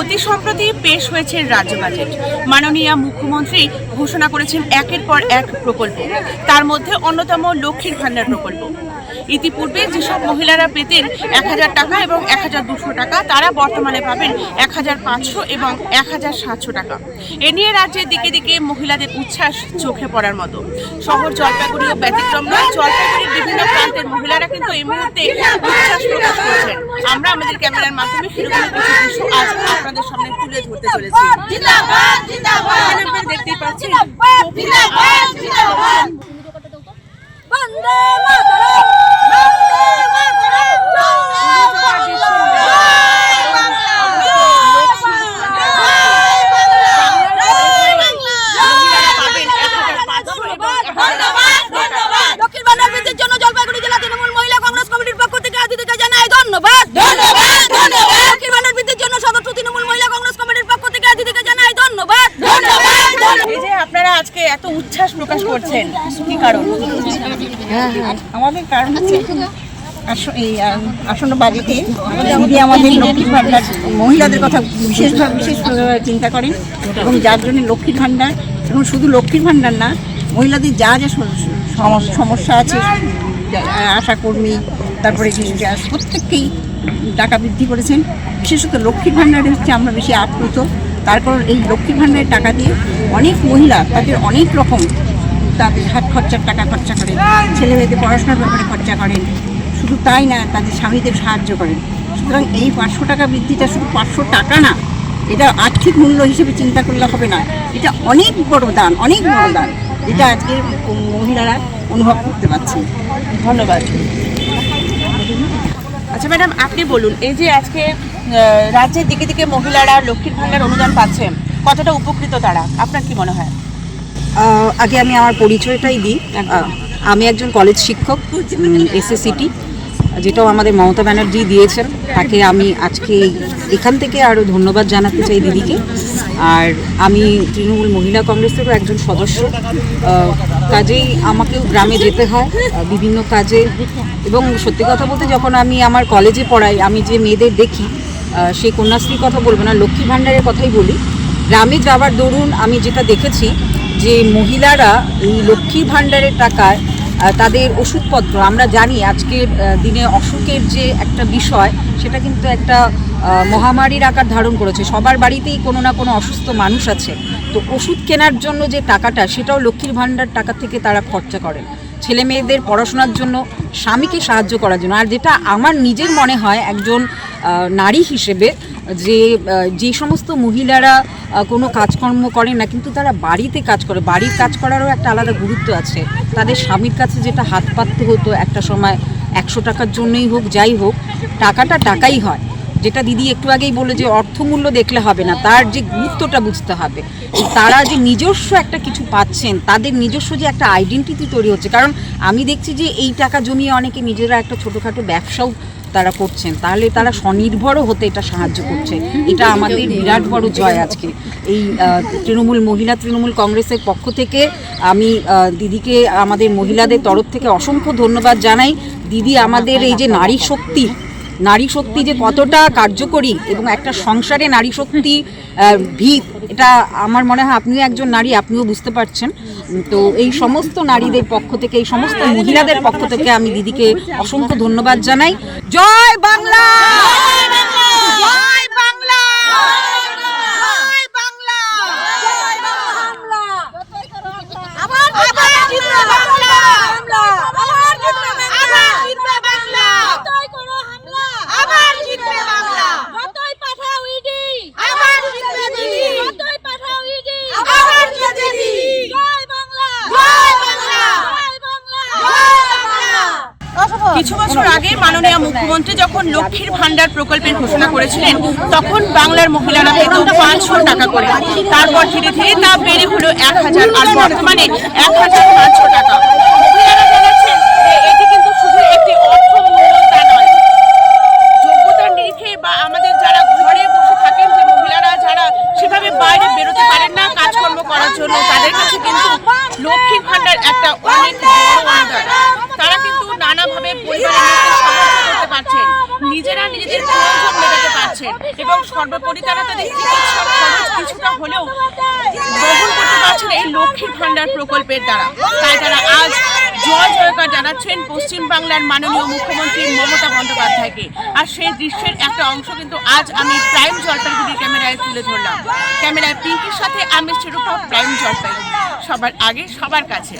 অতি সম্প্রতি পেশ হয়েছে রাজ্য বাজেট। মাননীয় মুখ্যমন্ত্রী ঘোষণা করেছেন একের পর এক প্রকল্প। তার মধ্যে অন্যতম লক্ষ্মীর ভান্ডার প্রকল্প। ইতিপূর্বে যেসব মহিলারা পেতেন এক হাজার টাকা এবং এক হাজার দুশো টাকা তারা বর্তমানে পাবেন এক হাজার পাঁচশো এবং এক হাজার সাতশো টাকা। এ নিয়ে রাজ্যের দিকে দিকে মহিলাদের উচ্ছ্বাস চোখে পড়ার মতো। শহর জলপাইগুড়ি ও ব্যতিক্রম নয় জলপাইগুড়ির বিভিন্ন প্রান্তের মহিলারা কিন্তু এই মুহূর্তে উচ্ছ্বাস প্রকাশ করছেন। আমরা আমাদের ক্যামেরার মাধ্যমে সেরকম কিছু দৃশ্য আজ আপনাদের সামনে তুলে ধরতে চলেছি। আপনারা দেখতেই পাচ্ছেন জিন্দাবাদ বন্দে মাতরম বন্দে মাতরম লক্ষ্মীর ভান্ডার বৃদ্ধির জন্য জলপাইগুড়ি জেলা তৃণমূল মহিলা কংগ্রেস কমিটির পক্ষ থেকে দিদিকে জানাই ধন্যবাদ ধন্যবাদ ধন্যবাদ লক্ষ্মীর ভান্ডার বৃদ্ধির জন্য সদস্য তৃণমূল মহিলা কংগ্রেস কমিটির পক্ষ থেকে দিদিকে জানাই ধন্যবাদ ধন্যবাদ এই যে আপনারা আজকে এত উচ্ছ্বাস প্রকাশ করছেন? কি কারণ? আমাদের কারণ হচ্ছে এই আসন্ন বাজেটে দিদি আমাদের লক্ষ্মীর ভাণ্ডার মহিলাদের কথা বিশেষভাবে বিশেষভাবে চিন্তা করেন এবং যার জন্য লক্ষ্মীর ভাণ্ডার এবং শুধু লক্ষ্মীর ভাণ্ডার না মহিলাদের যা যা সম- সম- সমস্যা আছে আশাকর্মী তারপরে প্রত্যেককেই টাকা বৃদ্ধি করেছেন বিশেষত লক্ষ্মীর ভাণ্ডারে হচ্ছে আমরা বেশি আপ্লুত। তার কারণ এই লক্ষ্মীর ভাণ্ডারের টাকা দিয়ে অনেক মহিলা তাদের অনেক রকম তাদের হাত খরচার টাকা খরচা করেন। ছেলে মেয়েদের পড়াশোনার ব্যাপারে খরচা করেন। শুধু তাই না, তাদের স্বামীদের সাহায্য করেন। সুতরাং এই পাঁচশো টাকা বৃদ্ধিটা শুধু পাঁচশো টাকা না, এটা আর্থিক মূল্য হিসেবে চিন্তা করলে হবে না। এটা অনেক বড় দান, অনেক বড় দান। এটা আজকের মহিলারা অনুভব করতে পারছে। ধন্যবাদ। আচ্ছা ম্যাডাম, আপনি বলুন, এই যে আজকে রাজ্যের দিকে দিকে মহিলারা লক্ষ্মীর ভান্ডার অনুদান পাচ্ছেন কতটা উপকৃত তারা? আপনার কি মনে হয়? আগে আমি আমার পরিচয়টাই দিই। আমি একজন কলেজ শিক্ষক এসএসসিটি যেটাও আমাদের মমতা ব্যানার্জি দিয়েছেন। তাকে আমি আজকে এখান থেকে আরও ধন্যবাদ জানাতে চাই দিদিকে। আর আমি তৃণমূল মহিলা কংগ্রেসেরও একজন সদস্য। কাজেই আমাকেও গ্রামে যেতে হয় বিভিন্ন কাজে। এবং সত্যি কথা বলতে যখন আমি আমার কলেজে পড়াই আমি যে মেয়েদের দেখি সেই কন্যাশ্রীর কথা বলব না লক্ষ্মী ভাণ্ডারের কথাই বলি। গ্রামে যাওয়ার দরুন আমি যেটা দেখেছি যে মহিলারা এই লক্ষ্মী ভাণ্ডারের টাকায় তাদের ওষুধপত্র, আমরা জানি আজকের দিনে অসুখের যে একটা বিষয়, সেটা কিন্তু একটা মহামারীর আকার ধারণ করেছে। সবার বাড়িতেই কোনো না কোনো অসুস্থ মানুষ আছে। তো ওষুধ কেনার জন্য যে টাকাটা, সেটাও লক্ষ্মীর ভাণ্ডার টাকা থেকে তারা খরচা করেন। ছেলে মেয়েদের পড়াশোনার জন্য, স্বামীকে সাহায্য করার জন্য। আর যেটা আমার নিজের মনে হয়, একজন নারী হিসেবে যে যে সমস্ত মহিলারা কোনো কাজকর্ম করেন না, কিন্তু তারা বাড়িতে কাজ করে। বাড়ির কাজ করারও একটা আলাদা গুরুত্ব আছে। তাদের স্বামীর কাছে যেটা হাত পাততে হতো একটা সময়, একশো টাকার জন্যই হোক, যাই হোক, টাকাটা টাকাই হয়। যেটা দিদি একটু আগেই বলে যে, অর্থমূল্য দেখলে হবে না, তার যে গুরুত্বটা বুঝতে হবে। তারা যে নিজস্ব একটা কিছু পাচ্ছেন, তাদের নিজস্ব যে একটা আইডেন্টিটি তৈরি হচ্ছে। কারণ আমি দেখছি যে, এই টাকা জমিয়ে অনেকে নিজেরা একটা ছোটোখাটো ব্যবসাও তারা করছেন, তাহলে তারা স্বনির্ভরও হতে এটা সাহায্য করছে। এটা আমাদের বিরাট বড় জয় আজকে। এই তৃণমূল মহিলা, তৃণমূল কংগ্রেসের পক্ষ থেকে আমি দিদিকে, আমাদের মহিলাদের তরফ থেকে অসংখ্য ধন্যবাদ জানাই। দিদি আমাদের এই যে নারী শক্তি নারী শক্তি যে কতটা কার্যকরী এবং একটা সংসারে নারী শক্তি ভিত, এটা আমার মনে হয় আপনিও একজন নারী, আপনিও বুঝতে পারছেন। তো এই সমস্ত নারীদের পক্ষ থেকে এই সমস্ত মহিলাদের পক্ষ থেকে আমি দিদিকে অসংখ্য ধন্যবাদ জানাই। জয় বাংলা! জয় বাংলা জয় বাংলা আবার আবার জিতবে বাংলা আবার জিতবে বাংলা আবার জিতবে বাংলা যতই করো হামলা আবার জিতবে বাংলা যতই পাঠাও ইডি আবার জিতবে দিদি যতই পাঠাও ইডি আবার জিতবে দিদি জয় বাংলা জয় বাংলা জয় বাংলা জয় বাংলা কিছু বছর আগে মাননীয় মুখ্যমন্ত্রী যখন লক্ষ্মীর ভান্ডার প্রকল্পের ঘোষণা করেছিলেন, তখন বাংলার মহিলারা পেত পাঁচশো টাকা করে। তারপর ধীরে ধীরে তা বেড়ে হলো এক হাজার, আর বর্তমানে এক হাজার পাঁচশো টাকা। বাইরে বেরোতে পারেন না কাজকর্ম করার জন্য, তাদের কিন্তু লক্ষ্মীর ভান্ডার একটা অনেক লোককে সাহায্য পারছেন, নিজেরা নিজেদের প্রয়োজন মেটাতে পারছেন এবং সর্বোপরি তারা তাদের চিকিৎসা খরচ কিছুটা হলেও গ্রহণ করতে পারছেন এই লক্ষ্মীর ভান্ডার প্রকল্পের দ্বারা। তাই তারা আজ জয় জয়কার জানাচ্ছেন পশ্চিমবাংলার মাননীয় মুখ্যমন্ত্রী মমতা বন্দ্যোপাধ্যায়কে। আর সেই দৃশ্যের একটা অংশ কিন্তু আজ আমি প্রাইম জলপাইগুড়ি ক্যামেরায় তুলে ধরলাম। ক্যামেরায় পিঙ্কির সাথে আমি শিরূপা প্রাইম জলপাইগুড়ি। সবার আগে সবার কাছে।